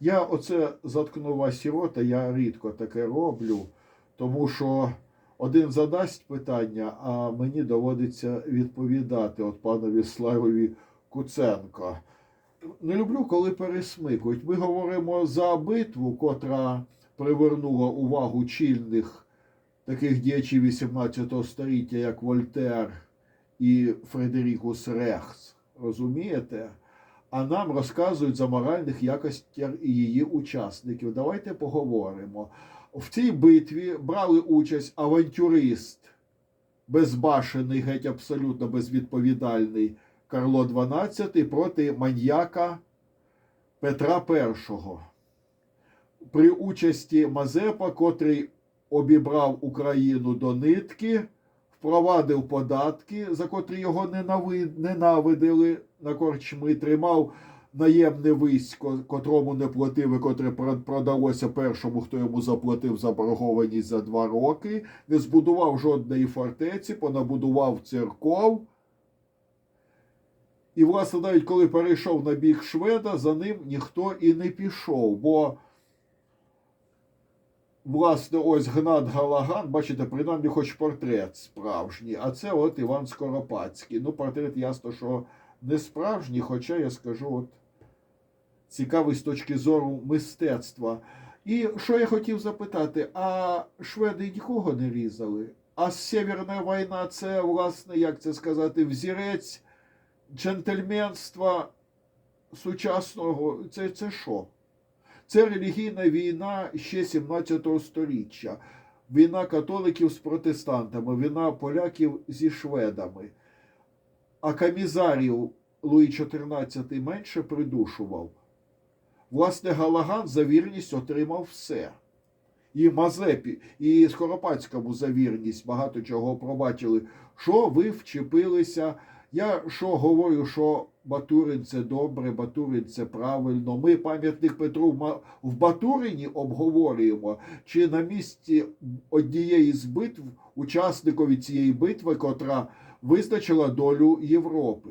Я оце заткну вас рота, я рідко таке роблю, тому що один задасть питання, а мені доводиться відповідати от панові Славові Куценко. Не люблю, коли пересмикують. Ми говоримо за битву, котра привернула увагу чільних таких діячів 18 століття, як Вольтер і Фредерікус Рехс. Розумієте? А нам розказують за моральних якостях її учасників. Давайте поговоримо. В цій битві брали участь авантюрист, безбашений, геть абсолютно безвідповідальний Карло XII проти маньяка Петра І. При участі Мазепа, котрий обібрав Україну до нитки, впровадив податки, за котрі його ненавидили на корчми, тримав наємне військо, котрому не платив, і котре продалося першому, хто йому заплатив заборгованість за два роки, не збудував жодної фортеці, понабудував церков. І, власне, навіть коли перейшов на бік шведа, за ним ніхто і не пішов. Бо, власне, ось Гнат Галаган, бачите, принаймні хоч портрет справжній, а це от Іван Скоропадський. Ну, портрет ясно, що не справжній, хоча я скажу, от цікавий з точки зору мистецтва. І що я хотів запитати: а шведи нікого не різали? А Северна війна це, власне, як це сказати, взірець джентльменства сучасного. Це, що? Релігійна війна ще 17 століття. Війна католиків з протестантами, війна поляків зі шведами. А камізарів Луї XIV менше придушував. Власне, Галаган за вірність отримав все. І Мазепі, і Скоропадському за вірність багато чого пробачили. Що ви вчепилися? Я що говорю, що Батурин це добре, Батурин це правильно. Ми пам'ятник Петру в Батурині обговорюємо, чи на місці однієї з битв учасникові цієї битви, котра визначила долю Європи.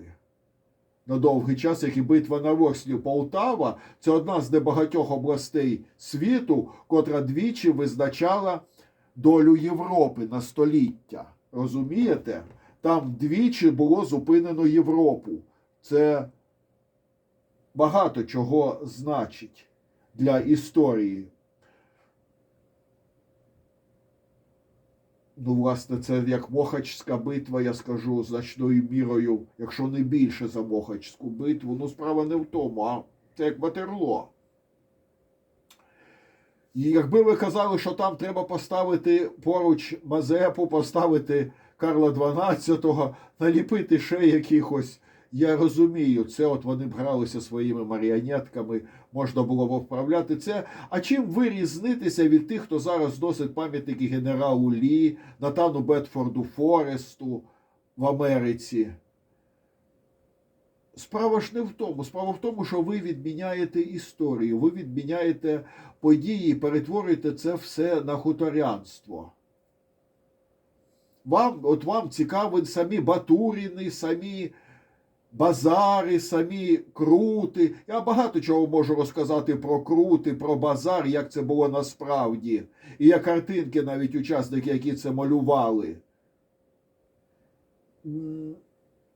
На довгий час, як і битва на Ворслі Полтава, це одна з небагатьох областей світу, котра двічі визначала долю Європи на століття. Розумієте? Там двічі було зупинено Європу. Це багато чого значить для історії. Ну, власне, це як Мохачська битва, я скажу, значною мірою, якщо не більше за Мохачську битву. Ну, справа не в тому, а це як Батерло. І якби ви казали, що там треба поставити поруч Мазепу, поставити Карла XII, наліпити ще якихось. Я розумію, це от вони б гралися своїми маріонетками, можна було б вправляти це. А чим ви різнитеся від тих, хто зараз носить пам'ятники генералу Лі, Натану Бетфорду Форесту в Америці? Справа ж не в тому. Справа в тому, що ви відміняєте історію, ви відміняєте події перетворюєте це все на хуторянство. Вам, от вам цікаві самі Батуріни, самі базари, самі крути. Я багато чого можу розказати про крути, про базар, як це було насправді. І є картинки навіть учасники, які це малювали.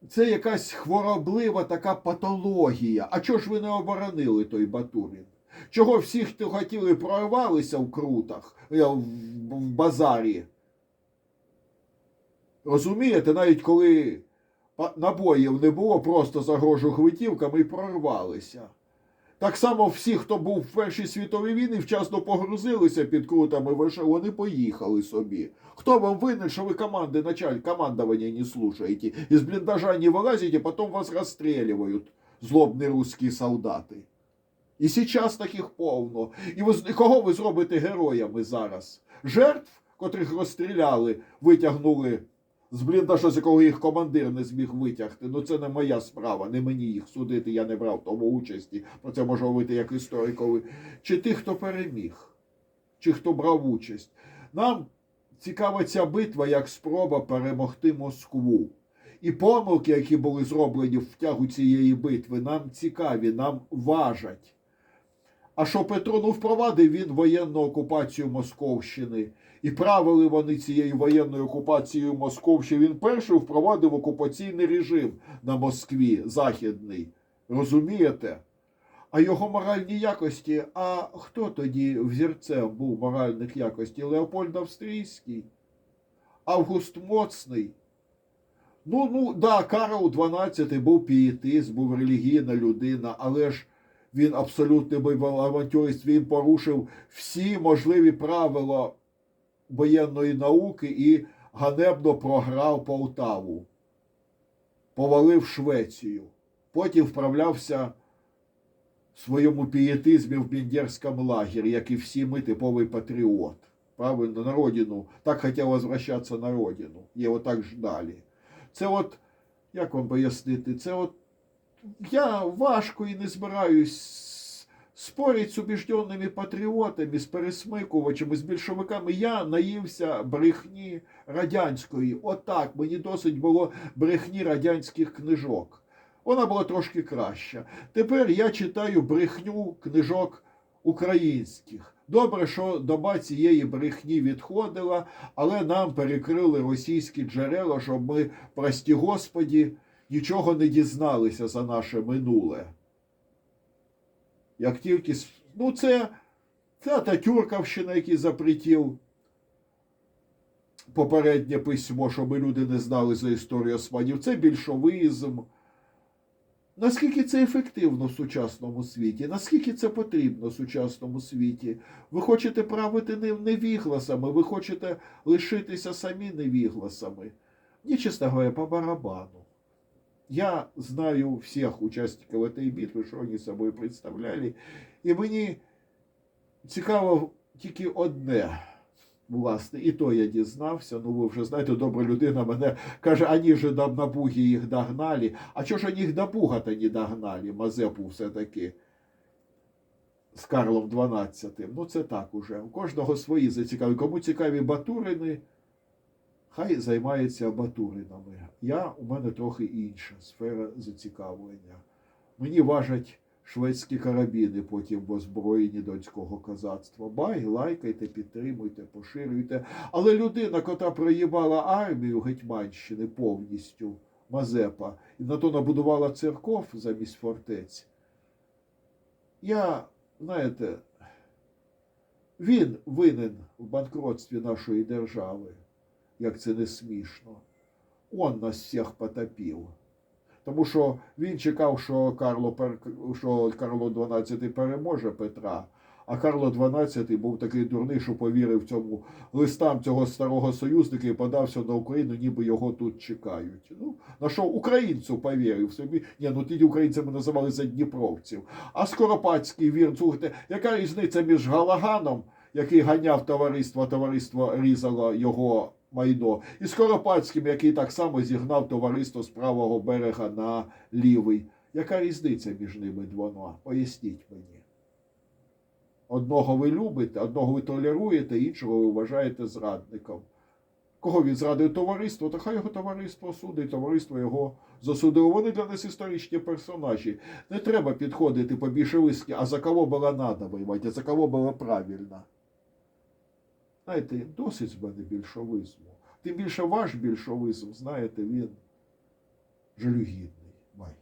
Це якась хвороблива така патологія. А чого ж ви не оборонили той Батурін? Чого всі, хто хотіли, прорвалися в крутах, е, в, базарі? Розумієте, навіть коли набоїв не було, просто загрожу гвинтівками і прорвалися. Так само всі, хто був в Першій світовій війні, вчасно погрузилися під крутами, вище вони поїхали собі. Хто вам винен, що ви команди началь, командования не слушаете, из блиндажа не вылазите, потом вас расстреливают злобні русські солдати. І зараз таких повно. І ви, кого ви зробите героями зараз? Жертв, котрих розстріляли, витягнули з бліндажа, з якого їх командир не зміг витягти. Ну це не моя справа, не мені їх судити, я не брав тому участі. Про це можу говорити як історикові. Чи тих, хто переміг, чи хто брав участь. Нам цікава ця битва як спроба перемогти Москву. І помилки, які були зроблені в тягу цієї битви, нам цікаві, нам важать. А що Петро ну впровадив він воєнну окупацію Московщини. І правили вони цією воєнною окупацією Московщини. Він перший впровадив окупаційний режим на Москві західний. Розумієте? А його моральні якості. А хто тоді взірцем був моральних якостей? Леопольд Австрійський, Август Моцний. Ну, ну, да, Карл XII був пієтист, був релігійна людина, але ж він абсолютно був авантюрист, він порушив всі можливі правила воєнної науки і ганебно програв Полтаву, повалив Швецію. Потім вправлявся в своєму пієтизмі в Бендерському лагері, як і всі ми, типовий патріот. Правильно, на родину. Так хотів возвращатися на родину. Його так ждали. Це от, як вам пояснити, це от я важко і не збираюсь спорити з убіжденними патріотами, з пересмикувачами, з більшовиками. Я наївся брехні радянської. Отак, мені досить було брехні радянських книжок. Вона була трошки краща. Тепер я читаю брехню книжок українських. Добре, що доба цієї брехні відходила, але нам перекрили російські джерела, щоб ми, прості Господі, нічого не дізналися за наше минуле. Як тільки ну це, та Тюрківщина, який запретив попереднє письмо, щоб люди не знали за історію османів, це більшовизм. Наскільки це ефективно в сучасному світі? Наскільки це потрібно в сучасному світі? Ви хочете правити не невігласами, ви хочете лишитися самі невігласами. Мені, чесно говоря, по барабану. Я знаю всіх учасників этой битви, що вони собою представляли. І мені цікаво тільки одне. Власне, і то я дізнався. Ну, ви вже знаєте, добра людина мене каже, ані ж на, на Бугі їх догнали. А чого ж вони їх до Буга-то не догнали? Мазепу все-таки з Карлом XII. Ну, це так уже. У кожного свої зацікаві. Кому цікаві батурини, хай займається батуринами. Я, у мене трохи інша сфера зацікавлення. Мені важать шведські карабіни потім в озброєнні донського козацтва. Бай, лайкайте, підтримуйте, поширюйте. Але людина, котра проїбала армію Гетьманщини повністю, Мазепа, і на то набудувала церков замість фортець. Я, знаєте, він винен в банкротстві нашої держави, як це не смішно. Он нас всіх потопив. Тому що він чекав, що Карло, що Карло XII переможе Петра, а Карло XII був такий дурний, що повірив цьому листам цього старого союзника і подався на Україну, ніби його тут чекають. Ну, на що українцю повірив собі. Ні, ну тоді українцями називали за Дніпровців. А Скоропадський вір, слухайте, яка різниця між Галаганом, який ганяв товариство, товариство різало його майно, і Скоропадським, який так само зігнав товариство з правого берега на лівий. Яка різниця між ними двома? Поясніть мені. Одного ви любите, одного ви толеруєте, іншого ви вважаєте зрадником. Кого він зрадив товариство, то хай його товариство судить, товариство його засудило. Вони для нас історичні персонажі. Не треба підходити по більшовицьки, а за кого було надо воювати, а за кого було правильно. Знаєте, досить з мене більшовизму. Тим більше ваш більшовизм, знаєте, він жалюгідний. Бай.